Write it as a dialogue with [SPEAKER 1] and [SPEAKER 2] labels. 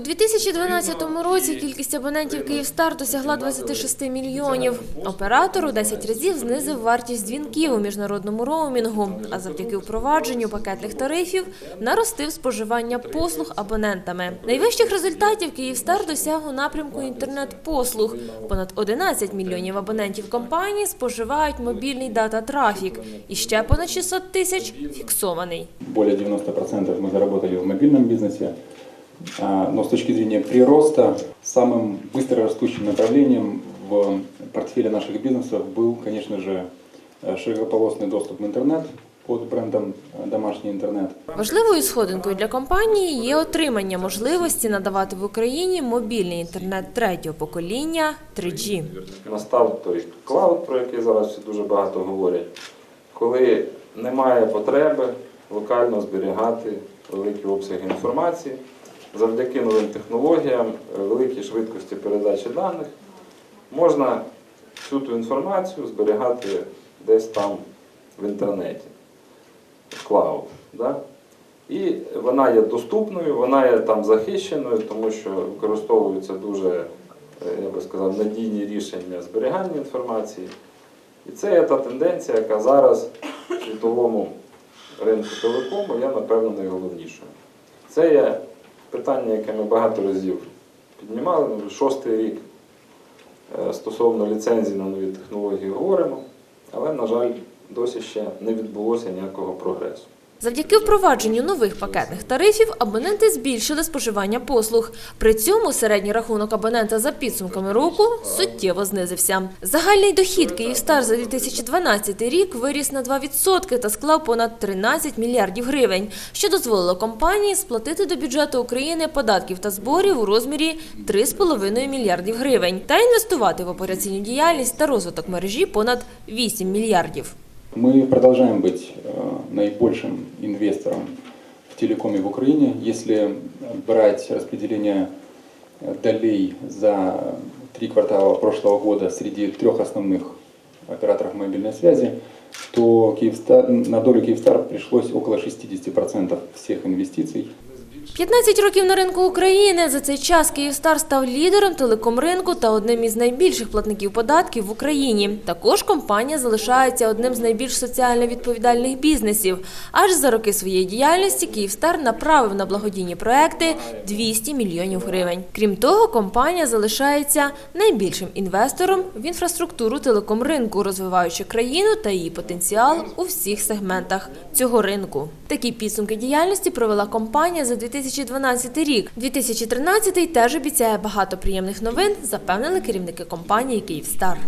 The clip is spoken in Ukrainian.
[SPEAKER 1] У 2012 році кількість абонентів Київстар досягла 26 мільйонів. Оператор у 10 разів знизив вартість дзвінків у міжнародному роумінгу, а завдяки впровадженню пакетних тарифів наростив споживання послуг абонентами. Найвищих результатів Київстар досяг у напрямку інтернет-послуг. Понад 11 мільйонів абонентів компанії споживають мобільний дата-трафік. І ще понад 600 тисяч фіксований.
[SPEAKER 2] Более 90% мы заработали в мобильном бизнесе. А, Но с точки зрения прироста, самым быстро растущим направлением в портфеле наших бизнесов был, конечно же, э, широкополосный доступ в интернет под брендом э, «Домашний интернет».
[SPEAKER 1] Важливою сходинкою для компанії є отримання можливості надавати в Україні мобільний інтернет третього покоління 3G.
[SPEAKER 3] Настав той клауд, про який зараз всі дуже багато говорять, коли немає потреби локально зберігати великі обсяги інформації завдяки новим технологіям, е, великій швидкості передачі даних, можна всю ту інформацію зберігати десь там в інтернеті, в клауд. Да? І вона є доступною, вона є там захищеною, тому що використовуються дуже, е, я би сказав, надійні рішення зберігання інформації. І це є та тенденція, яка зараз в світовому ринку телекому є, напевно, найголовнішою. Це є питання, яке ми багато разів піднімали, ми вже шостий рік е, стосовно ліцензій на нові технології говоримо, але, на жаль, досі ще не відбулося ніякого прогресу.
[SPEAKER 1] Завдяки впровадженню нових пакетних тарифів абоненти збільшили споживання послуг. При цьому середній рахунок абонента за підсумками року суттєво знизився. Загальний дохід Київстар за 2012 рік виріс на 2% та склав понад 13 мільярдів гривень, що дозволило компанії сплатити до бюджету України податків та зборів у розмірі 3,5 мільярдів гривень та інвестувати в операційну діяльність та розвиток мережі понад 8 мільярдів.
[SPEAKER 2] Мы продолжаем быть э, наибольшим инвестором в телекоме в Украине. Если брать распределение э, долей за три квартала прошлого года среди трех основных операторов мобильной связи, то Киевстар, на долю Киевстар пришлось около 60% всех инвестиций.
[SPEAKER 1] 15 років на ринку України. За цей час Київстар став лідером телекомринку та одним із найбільших платників податків в Україні. Також компанія залишається одним з найбільш соціально відповідальних бізнесів. Аж за роки своєї діяльності Київстар направив на благодійні проекти 200 мільйонів гривень. Крім того, компанія залишається найбільшим інвестором в інфраструктуру телекомринку, розвиваючи країну та її потенціал у всіх сегментах цього ринку. Такі підсумки діяльності провела компанія за 2012 рік. 2013 теж обіцяє багато приємних новин, запевнили керівники компанії Київстар.